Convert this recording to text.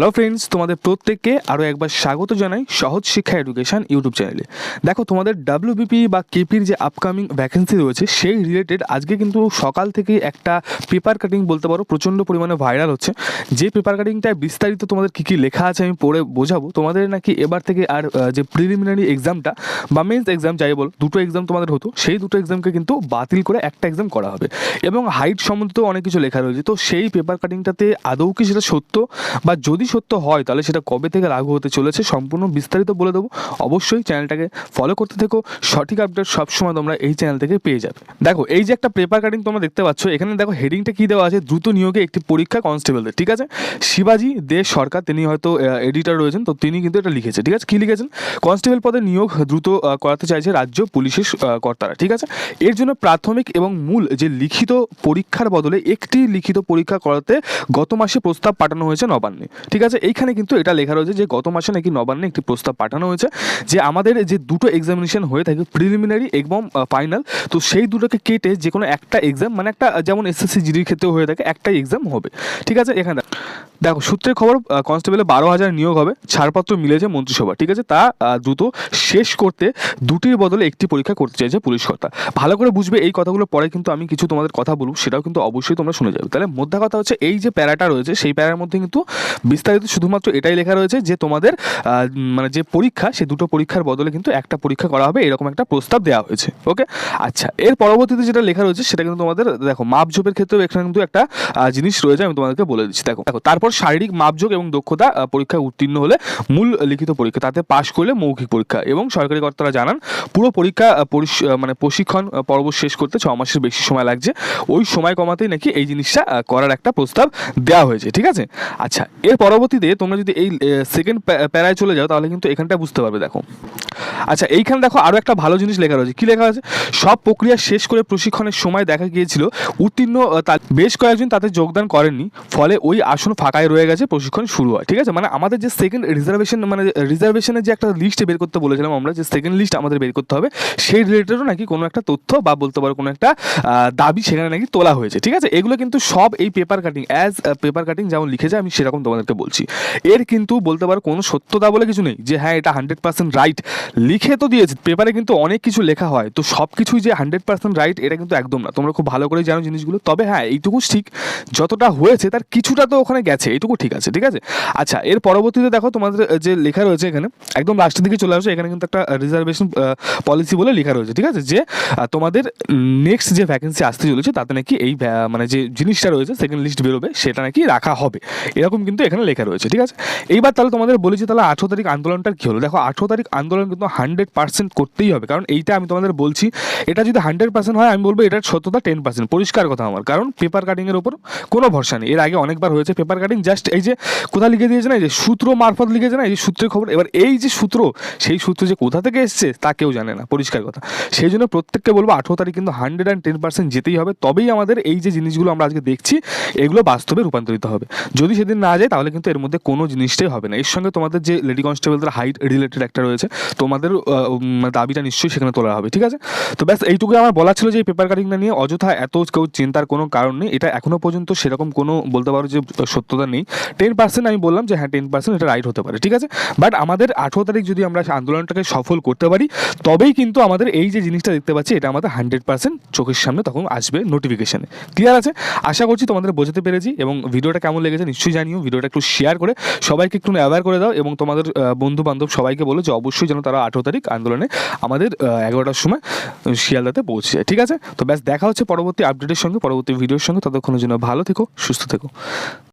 Hello friends তোমাদের প্রত্যেককে আরও একবার স্বাগত জানাই সহজ শিক্ষা এডুকেশন ইউটিউব চ্যানেলে দেখো, তোমাদের ডাব্লিউবিপি বা কেপির যে আপকামিং ভ্যাকেন্সি রয়েছে, সেই রিলেটেড আজকে কিন্তু সকাল থেকে একটা পেপার কাটিং বলতে পারো, প্রচণ্ড পরিমাণে ভাইরাল হচ্ছে। যে পেপার কাটিংটায় বিস্তারিত তোমাদের কী কী লেখা আছে আমি পড়ে বোঝাবো। তোমাদের নাকি এবার থেকে আর যে প্রিলিমিনারি এক্সামটা বা মেন্স এক্সাম যাই বল, দুটো এক্সাম তোমাদের হতো, সেই দুটো এক্সামকে কিন্তু বাতিল করে একটা এক্সাম করা হবে। এবং হাইট সম্বন্ধিত অনেক কিছু লেখা রয়েছে। তো সেই পেপার কাটিংটাতে আদৌ কি সেটা সত্য? বা যদি সত্য হয়, তাহলে সেটা কবে থেকে লাগু হতে চলেছে সম্পূর্ণ বিস্তারিত বলে দেবো। অবশ্যই চ্যানেলটাকে ফলো করতে থেকো। সঠিক আপডেট সবসময় তোমরা এই চ্যানেল থেকে পেয়ে যাবে। দেখো, এই যে একটা পেপার কাটিং তোমরা দেখতে পাচ্ছ, এখানে দেখো হেডিংটা কী দেওয়া আছে? দ্রুত নিয়োগে একটি পরীক্ষা কনস্টেবলদের ঠিক আছে? শিবাজি দেশ সরকার, তিনি হয়তো এডিটার রয়েছেন, তো তিনি কিন্তু এটা লিখেছে, ঠিক আছে? কী লিখেছেন? কনস্টেবল পদে নিয়োগ দ্রুত করাতে চাইছে রাজ্য পুলিশের কর্তারা, ঠিক আছে? এর জন্য প্রাথমিক এবং মূল যে লিখিত পরীক্ষার বদলে একটি লিখিত পরীক্ষা করাতে গত মাসে প্রস্তাব পাঠানো হয়েছে নবান্নে। ঠিক আছে, এইখানে কিন্তু এটা লেখা রয়েছে যে গত মাসে নাকি নবান্নে একটি প্রস্তাব পাঠানো হয়েছে যে আমাদের যে দুটো এক্সামিনেশন হয়ে থাকে প্রিলিমিনারি এবং ফাইনাল তো সেই দুটোকে কেটে যে কোনো একটা এক্সাম মানে একটা যেমন এসএসসি জিডির ক্ষেত্রেও হয়ে থাকে, একটাই এক্সাম হবে ঠিক আছে, এখানে দেখো। সূত্রের খবর কনস্টেবলে বারো হাজার নিয়োগ হবে, ছাড়পত্র মিলেছে মন্ত্রিসভা ঠিক আছে, তা দ্রুত শেষ করতে দুটির বদলে একটি পরীক্ষা করতে চাইছে পুলিশ কর্তা ভালো করে বুঝবে এই কথাগুলো পরে কিন্তু আমি কিছু তোমাদের কথা বলব, সেটাও কিন্তু অবশ্যই তোমরা শুনে যাবে তাহলে মোদ্দা কথা হচ্ছে, এই যে প্যারাটা রয়েছে, সেই প্যারার মধ্যে কিন্তু বিস্তারিত শুধুমাত্র এটাই লেখা রয়েছে যে তোমাদের মানে যে পরীক্ষা, সে দুটো পরীক্ষার বদলে কিন্তু একটা পরীক্ষা করা হবে, এরকম একটা প্রস্তাব দেওয়া হয়েছে ওকে আচ্ছা এর পরবর্তীতে যেটা লেখা রয়েছে, সেটা কিন্তু তোমাদের, দেখো মাপঝোপের ক্ষেত্রেও এখানে কিন্তু একটা জিনিস রয়েছে, আমি তোমাদেরকে বলে দিচ্ছি, দেখো দেখো, তারপর শারীরিক মাপঝোক এবং দক্ষতা পরীক্ষায় উত্তীর্ণ হলে মূল লিখিত পরীক্ষা, তাতে পাশ করলে মৌখিক পরীক্ষা এবং সরকারি কর্তারা জানান, পুরো পরীক্ষা মানে প্রশিক্ষণ পর্ব শেষ করতে ছ মাসের বেশি সময় লাগছে, ওই সময় কমাতেই নাকি এই জিনিসটা করার একটা প্রস্তাব দেওয়া হয়েছে, ঠিক আছে? আচ্ছা এর পরবর্তীতে তোমরা যদি এই সেকেন্ড প্যারায় চলে যাও, তাহলে কিন্তু এখানটা বুঝতে পারবে, দেখো। আচ্ছা এইখানে দেখো আরও একটা ভালো জিনিস লেখা রয়েছে। কি লেখা আছে? সব প্রক্রিয়া শেষ করে প্রশিক্ষণের সময় দেখা গিয়েছিল, উত্তীর্ণ বেশ কয়েকজন তাতে যোগদান করেননি, ফলে ওই আসন ফাঁকায় রয়ে গেছে, প্রশিক্ষণ শুরু হয়, ঠিক আছে? মানে আমাদের যে সেকেন্ড রিজার্ভেশন মানে রিজার্ভেশনের যে একটা লিস্ট বের করতে বলেছিলাম আমরা, যে সেকেন্ড লিস্ট আমাদের বের করতে হবে, সেই রিলেটেডও নাকি কোনো একটা তথ্য বা বলতে পারো কোনো একটা দাবি সেখানে নাকি তোলা হয়েছে, ঠিক আছে? এগুলো কিন্তু সব এই paper cutting as paper cutting যেমন লিখে যায় আমি সেরকম তোমাদেরকে বলছি। এর কিন্তু বলতে পারো কোনো সত্যতা বলে কিছু নেই যে হ্যাঁ এটা হান্ড্রেড পার্সেন্ট রাইট লিখে তো দিয়েছে পেপারে কিন্তু অনেক কিছু লেখা হয়, তো সব কিছুই যে হান্ড্রেড পার্সেন্ট রাইট এটা কিন্তু একদম না। তোমরা খুব ভালো করে জানো জিনিসগুলো। তবে হ্যাঁ এইটুকু ঠিক, যতটা হয়েছে তার কিছুটা তো ওখানে গেছে, এইটুকু ঠিক আছে ঠিক আছে? আচ্ছা এর পরবর্তীতে দেখো তোমাদের যে লেখা রয়েছে এখানে, একদম লাস্টের দিকে চলে আসছে এখানে কিন্তু একটা রিজার্ভেশন পলিসি বলে লেখা রয়েছে, ঠিক আছে? যে তোমাদের নেক্সট যে ভ্যাকেন্সি আসতে চলেছে, তাতে নাকি এই মানে যে জিনিসটা রয়েছে সেকেন্ড লিস্ট বেরোবে, সেটা নাকি রাখা হবে। এরকম কিন্তু এখানে লেখা রয়েছে, ঠিক আছে? এইবার তাহলে তোমাদের বলেছি তাহলে আঠেরো তারিখ আন্দোলনটার কী হলো? দেখো, আঠেরো তারিখ আন্দোলন কিন্তু হান্ড্রেড পার্সেন্ট করতেই হবে, কারণ এইটা আমি তোমাদের বলছি, এটা যদি হান্ড্রেড পার্সেন্ট হয়, আমি বলব এটার সত্যতা টেন পার্সেন্ট, পরিষ্কার কথা আমার, কারণ পেপার কাটিংয়ের ওপর কোনো ভরসা নেই, এর আগে অনেকবার হয়েছে পেপার কাটিং জাস্ট এই যে কোথা লিখে দিয়েছে না, এই যে সূত্র মারফত লিখেছে না, এই যে সূত্রের খবর, এবার এই যে সূত্র, সেই সূত্র যে কোথা থেকে এসছে, তা কেউ জানে না, পরিষ্কার কথা। সেই জন্য প্রত্যেককে বলব আঠেরো তারিখ কিন্তু হান্ড্রেড অ্যান্ড টেন পার্সেন্ট যেতেই হবে, তবেই আমাদের এই যে জিনিসগুলো আমরা আজকে দেখছি, এগুলো বাস্তবে রূপান্তরিত হবে। যদি সেদিন না যায়, তাহলে কিন্তু এর মধ্যে কোনো জিনিসটাই হবে না। এর সঙ্গে তোমাদের যে লেডি কনস্টেবলদের হাইট রিলেটেড একটা রয়েছে, তোমাদের দাবিটা নিশ্চয়ই সেখানে তোলা হবে, ঠিক আছে? তো ব্যাস এইটুকু আমার বলা ছিল যে এই পেপার কাটিংটা নিয়ে। অযথা এত কেউ চিন্তার কোনো কারণ নেই। এটা এখনও পর্যন্ত সেরকম কোনো বলতে পারো যে, সত্যতা নেই। টেন পার্সেন্ট আমি বললাম যে হ্যাঁ টেন পার্সেন্ট এটা রাইট হতে পারে, ঠিক আছে? বাট আমাদের আঠেরো তারিখ যদি আমরা আন্দোলনটাকে সফল করতে পারি, তবেই কিন্তু আমাদের এই যে জিনিসটা দেখতে পাচ্ছি, এটা আমাদের হান্ড্রেড পার্সেন্ট চোখের সামনে তখন আসবে নোটিফিকেশানে ক্লিয়ার আছে? আশা করছি তোমাদের বোঝাতে পেরেছি এবং ভিডিওটা কেমন লেগেছে নিশ্চয়ই জানিও। ভিডিওটা একটু শেয়ার করে সবাইকে একটু অ্যাওয়ার করে দাও এবং তোমাদের বন্ধু বান্ধব সবাইকে বলো যে অবশ্যই যেন তারা আঠেরো তারিখ আন্দোলনে আমাদের এগারোটার সময় শিয়ালদাতে পৌঁছে যায়। ঠিক আছে? তো ব্যাস দেখা হচ্ছে পরবর্তী আপডেটের সঙ্গে, পরবর্তী ভিডিওর সঙ্গে। ততক্ষণের জন্য ভালো থেকো, সুস্থ থেকো।